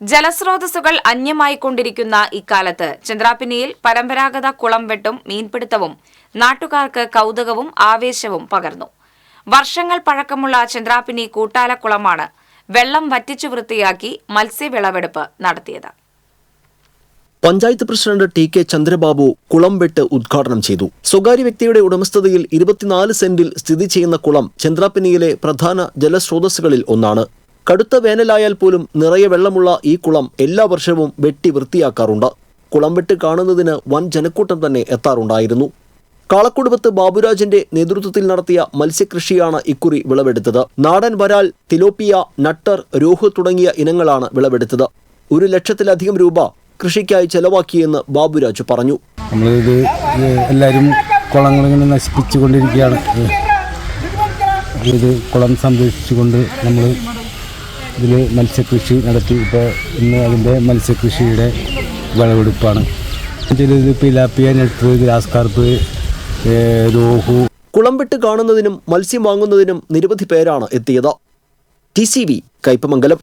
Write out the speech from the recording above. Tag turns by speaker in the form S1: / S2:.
S1: ജലസ്രോതസ്സുകൾ അന്യമായി കൊണ്ടിരിക്കുന്ന ഇക്കാലത്ത്. ചന്ദ്രാപ്പിനിയിൽ പരമ്പരാഗത കുളം വെട്ടും മീൻപിടുത്തവും നാട്ടുകാർക്ക് കൗതുകവും ആവേശവും പകർന്നു. വർഷങ്ങൾ പഴക്കമുള്ള ചന്ദ്രാപ്പിനി കൂട്ടാലക്കുളമാണ് വെള്ളം വറ്റിച്ചു വൃത്തിയാക്കി മത്സ്യവിളവെടുപ്പ് നടത്തിയത്.
S2: Panchayat president T K Chandrababu കുളം വെട്ട് ഉദ്ഘാടനം ചെയ്തു. സ്വകാര്യ വ്യക്തിയുടെ ഉടമസ്ഥതയിൽ ഇരുപത്തിനാല് സെന്റിൽ സ്ഥിതി ചെയ്യുന്ന കുളം ചന്ദ്രാപ്പിനിയിലെ പ്രധാന ജലസ്രോതസ്സുകളിൽ ഒന്നാണ്. കടുത്ത വേനലായാൽ പോലും നിറയെ വെള്ളമുള്ള ഈ കുളം എല്ലാ വർഷവും വെട്ടി വൃത്തിയാക്കാറുണ്ട്. കുളം വെട്ട് കാണുന്നതിന് വൻ ജനക്കൂട്ടം തന്നെ എത്താറുണ്ടായിരുന്നു. കാളക്കുടുംബത്ത് ബാബുരാജിന്റെ നേതൃത്വത്തിൽ നടത്തിയ മത്സ്യകൃഷിയാണ് ഇക്കുറി വിളവെടുത്തത്. നാടൻ വരാൽ തിലോപ്പിയ നട്ടർ രോഹു തുടങ്ങിയ ഇനങ്ങളാണ് വിളവെടുത്തത്. ഒരു ലക്ഷത്തിലധികം രൂപ കൃഷിക്കായി ചെലവാക്കിയെന്ന് ബാബുരാജ് പറഞ്ഞു.
S3: നമ്മളിത് എല്ലാവരും കുളങ്ങളിങ്ങനെ നശിപ്പിച്ചുകൊണ്ടിരിക്കുകയാണ്. ഇത് കുളം സംരക്ഷിച്ചുകൊണ്ട് നമ്മൾ ഇതിൽ മത്സ്യകൃഷി നടത്തി. ഇപ്പോൾ ഇന്ന് അതിന്റെ മത്സ്യകൃഷിയുടെ വിളവെടുപ്പാണ്. ചിലത് പിലാപ്പിയ നെട്ട് ഗ്രാസ് കാർപ്പ് രോഹു.
S2: കുളമ്പിട്ട് കാണുന്നതിനും മത്സ്യം വാങ്ങുന്നതിനും നിരവധി പേരാണ് എത്തിയത്. T C V Kaipamangalam.